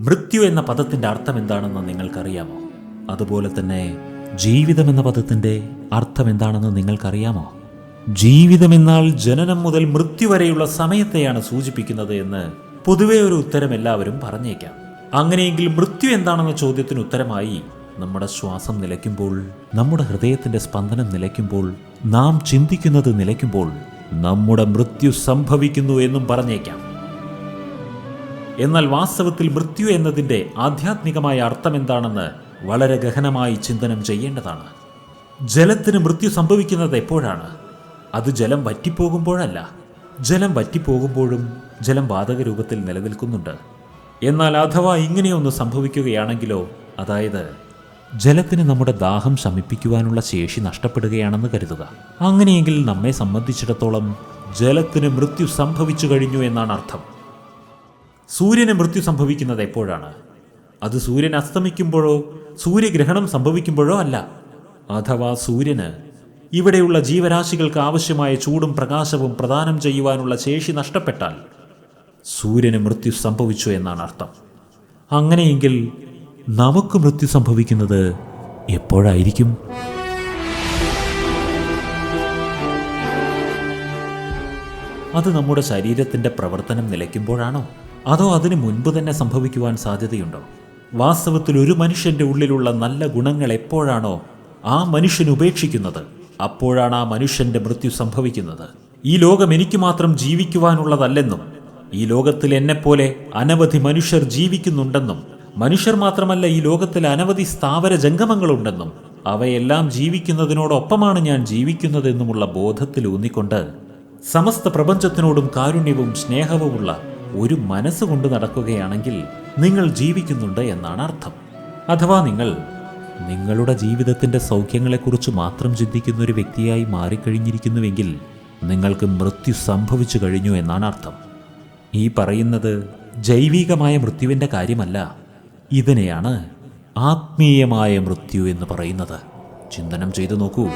മൃത്യു എന്ന പദത്തിന്റെ അർത്ഥം എന്താണെന്ന് നിങ്ങൾക്കറിയാമോ? അതുപോലെ തന്നെ ജീവിതം എന്ന പദത്തിന്റെ അർത്ഥം എന്താണെന്ന് നിങ്ങൾക്കറിയാമോ? ജീവിതം എന്നാൽ ജനനം മുതൽ മൃത്യു വരെയുള്ള സമയത്തെയാണ് സൂചിപ്പിക്കുന്നത് എന്ന് പൊതുവെ ഒരു ഉത്തരം എല്ലാവരും പറഞ്ഞേക്കാം. അങ്ങനെയെങ്കിൽ മൃത്യു എന്താണെന്ന ചോദ്യത്തിന് ഉത്തരമായി നമ്മുടെ ശ്വാസം നിലയ്ക്കുമ്പോൾ നമ്മുടെ ഹൃദയത്തിന്റെ സ്പന്ദനം നിലയ്ക്കുമ്പോൾ നാം ചിന്തിക്കുന്നത് നിലയ്ക്കുമ്പോൾ നമ്മുടെ മൃത്യു സംഭവിക്കുന്നു എന്നും പറഞ്ഞേക്കാം. എന്നാൽ വാസ്തവത്തിൽ മൃത്യു എന്നതിന്റെ ആധ്യാത്മികമായ അർത്ഥം എന്താണെന്ന് വളരെ ഗഹനമായി ചിന്തനം ചെയ്യേണ്ടതാണ്. ജലത്തിന് മൃത്യു സംഭവിക്കുന്നത് എപ്പോഴാണ്? അത് ജലം വറ്റിപ്പോകുമ്പോഴല്ല. ജലം വറ്റിപ്പോകുമ്പോഴും ജലം വാതക രൂപത്തിൽ നിലനിൽക്കുന്നുണ്ട്. എന്നാൽ അഥവാ ഇങ്ങനെയൊന്ന് സംഭവിക്കുകയാണെങ്കിലോ അതായത് ജലത്തിന് നമ്മുടെ ദാഹം ശമിപ്പിക്കുവാനുള്ള ശേഷി നഷ്ടപ്പെടുകയാണെന്ന് കരുതുക. അങ്ങനെയെങ്കിൽ നമ്മെ സംബന്ധിച്ചിടത്തോളം ജലത്തിന് മൃത്യു സംഭവിച്ചു കഴിഞ്ഞു എന്നാണ് അർത്ഥം. സൂര്യന് മൃത്യു സംഭവിക്കുന്നത് എപ്പോഴാണ്? അത് സൂര്യൻ അസ്തമിക്കുമ്പോഴോ സൂര്യഗ്രഹണം സംഭവിക്കുമ്പോഴോ അല്ല. അഥവാ സൂര്യന് ഇവിടെയുള്ള ജീവരാശികൾക്ക് ആവശ്യമായ ചൂടും പ്രകാശവും പ്രദാനം ചെയ്യുവാനുള്ള ശേഷി നഷ്ടപ്പെട്ടാൽ സൂര്യന് മൃത്യു സംഭവിച്ചു എന്നാണ് അർത്ഥം. അങ്ങനെയെങ്കിൽ നമുക്ക് മൃത്യു സംഭവിക്കുന്നത് എപ്പോഴായിരിക്കും? അത് നമ്മുടെ ശരീരത്തിന്റെ പ്രവർത്തനം നിലയ്ക്കുമ്പോഴാണോ? അതോ അതിനു മുൻപ് തന്നെ സംഭവിക്കുവാൻ സാധ്യതയുണ്ടോ? വാസ്തവത്തിൽ ഒരു മനുഷ്യന്റെ ഉള്ളിലുള്ള നല്ല ഗുണങ്ങൾ എപ്പോഴാണോ ആ മനുഷ്യൻ ഉപേക്ഷിക്കുന്നത് അപ്പോഴാണ് ആ മനുഷ്യന്റെ മൃത്യു സംഭവിക്കുന്നത്. ഈ ലോകം എനിക്ക് മാത്രം ജീവിക്കുവാനുള്ളതല്ലെന്നും ഈ ലോകത്തിൽ എന്നെപ്പോലെ അനവധി മനുഷ്യർ ജീവിക്കുന്നുണ്ടെന്നും മനുഷ്യർ മാത്രമല്ല ഈ ലോകത്തിൽ അനവധി സ്ഥാവര ജംഗമങ്ങളുണ്ടെന്നും അവയെല്ലാം ജീവിക്കുന്നതിനോടൊപ്പമാണ് ഞാൻ ജീവിക്കുന്നതെന്നുമുള്ള ബോധത്തിൽ ഊന്നിക്കൊണ്ട് സമസ്ത പ്രപഞ്ചത്തിനോടും കാരുണ്യവും സ്നേഹവുമുള്ള ഒരു മനസ്സുകൊണ്ട് നടക്കുകയാണെങ്കിൽ നിങ്ങൾ ജീവിക്കുന്നുണ്ട് എന്നാണ് അർത്ഥം. അഥവാ നിങ്ങൾ നിങ്ങളുടെ ജീവിതത്തിന്റെ സൗഖ്യങ്ങളെക്കുറിച്ച് മാത്രം ചിന്തിക്കുന്ന ഒരു വ്യക്തിയായി മാറിക്കഴിഞ്ഞിരിക്കുന്നുവെങ്കിൽ നിങ്ങൾക്ക് മൃത്യു സംഭവിച്ചു കഴിഞ്ഞു എന്നാണ് അർത്ഥം. ഈ പറയുന്നത് ജൈവികമായ മൃത്യുവിന്റെ കാര്യമല്ല. ഇതിനെയാണ് ആത്മീയമായ മൃത്യു എന്ന് പറയുന്നത്. ചിന്തനം ചെയ്തു നോക്കൂ.